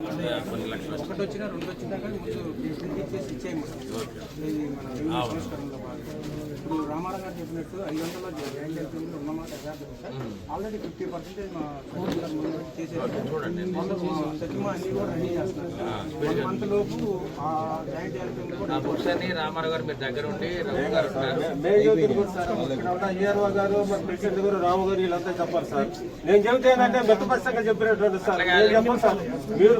కొన్ని లక్షలు ఒకటి వచ్చినా రెండు వచ్చినా కానీ ముందు ఇచ్చేసి. ఇప్పుడు రామారావు గారు చెప్పినట్టు ఐదు వందల జాయింట్ అయిపోయింది ఉన్నమాట ఆల్రెడీ ఫిఫ్టీ పర్సెంటేజ్ మా చేసేది. సచివ అన్ని కూడా రెడీ చేస్తున్నారు ఆ బుక్స్ అన్ని రామారావు గారు మీరు దగ్గర ఉండి రఘు గారు ఉన్నారు. గారు ప్రెసిడెంట్ గారు రాము గారు వీళ్ళంతా చెప్పాలి సార్. నేను చెబితే ఏంటంటే మెత్తపచ్చంగా చెప్పినటువంటి సార్ సార్. మీరు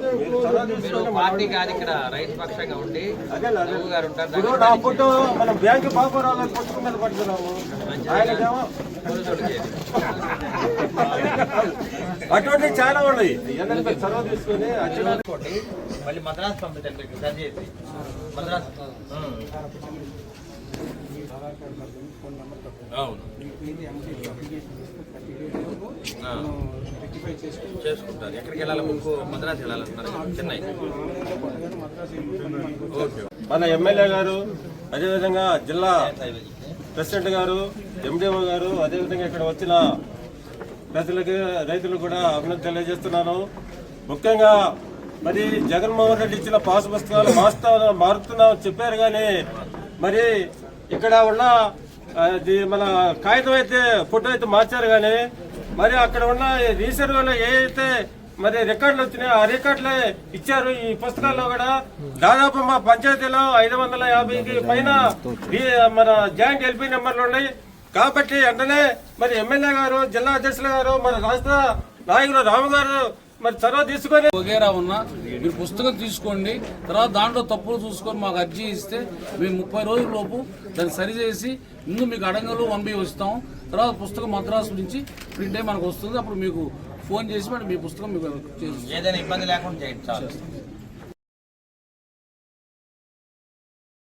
పార్టీ కాదు ఇక్కడ రైతు పక్షంగా ఉండి. రఘు గారు ఉంటారు నా ఫోటో మనం బ్యాంకు బాబురావు గారి పుస్తకం మీద పడుతున్నాము. ఆయనకేమో అటువంటి చాలా ఉన్నాయి. చొరవ తీసుకొని మళ్ళీ మద్రాసు పంపించండి సరి చేసి. చేసుకుంటారు. ఎక్కడికి వెళ్ళాలి? బుక్ మద్రాసు వెళ్ళాలంటున్నారు చెన్నై. మన ఎమ్మెల్యే గారు అదేవిధంగా జిల్లా ప్రెసిడెంట్ గారు ఎండిఓ గారు అదేవిధంగా ఇక్కడ వచ్చిన ప్రజలకు రైతులకు కూడా అభినందన తెలియజేస్తున్నాను. ముఖ్యంగా మరి జగన్మోహన్ రెడ్డి ఇచ్చిన పాస్ పుస్తకాలు మాస్తా మారుతున్నాం చెప్పారు కానీ మరి ఇక్కడ ఉన్న ఇది మన కాగితం అయితే ఫోటో అయితే మార్చారు కానీ మరి అక్కడ ఉన్న రీసెర్వ్లో ఏవైతే మరి రికార్డులు వచ్చినాయి ఆ రికార్డులే ఇచ్చారు. ఈ పుస్తకాల్లో కూడా దాదాపు మా పంచాయతీలో ఐదు వందల యాభైకి పైన మన జాయింట్ ఎల్పీ నెంబర్లు ఉన్నాయి. కాబట్టి వెంటనే మరి ఎమ్మెల్యే గారు జిల్లా అధ్యక్షులు గారు మరి రాష్ట్ర నాయకులు రాము గారు మరి చొరవ తీసుకొని వగేరా ఉన్నా మీరు పుస్తకం తీసుకోండి తర్వాత దాంట్లో తప్పులు చూసుకొని మాకు అర్జీ ఇస్తే మేము ముప్పై రోజుల లోపు దాన్ని సరిచేసి ముందు మీకు అడంగలు వన్ బి వస్తాం తర్వాత పుస్తకం మద్రాసు నుంచి ప్రింట్ అయ్యి మనకు వస్తుంది. అప్పుడు మీకు ఫోన్ చేసి మరి మీ పుస్తకం మీకు ఏదైనా ఇబ్బంది లేకుండా చేయండి చాలు.